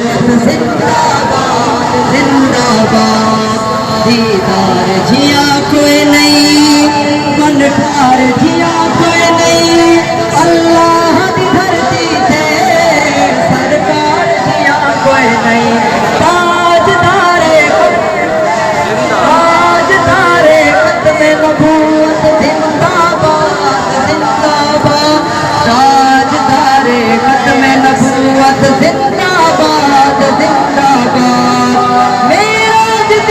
ਜ਼ਿੰਦਾਬਾਦ ਜ਼ਿੰਦਾਬਾਦ ਦੀਦਾਰ ਜੀਆ ਕੋਈ ਨਹੀਂ ਮਨ ਪਿਆਰ ਜੀਆ ਕੋਈ ਨਹੀਂ ਅੱਲਾਹ ਦੀ ਧਰਤੀ ਤੇ ਸਰਕਾਰ ਜੀਆ ਕੋਈ ਨਹੀਂ ਤਾਜਦਾਰੇ ਤਾਜਦਾਰੇ ਖਤਮੇ ਨਬੂਤ ਜ਼ਿੰਦਾਬਾਦ ਜ਼ਿੰਦਾਬਾਦ ਤਾਜਦਾਰੇ ਖਤਮੇ ਨਬੂਤ ਜ਼ਿੰਦਾਬਾਦ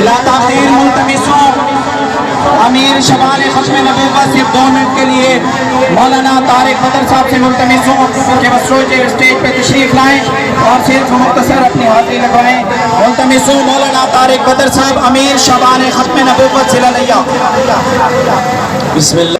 बिला ताखीर अमीर शबान खत्म नबूवत सिर्फ़ दो मिनट के लिए। मौलाना तारिक बदर साहब से मुल्तमिस के कि के स्टेज पे तशरीफ़ लाएँ और सिर्फ़ मुख्तसर अपनी हाजिरी लगवाएँ। मुल्तमिस मौलाना तारिक बदर साहब, अमीर शबान खत्म नबूवत जिला लिया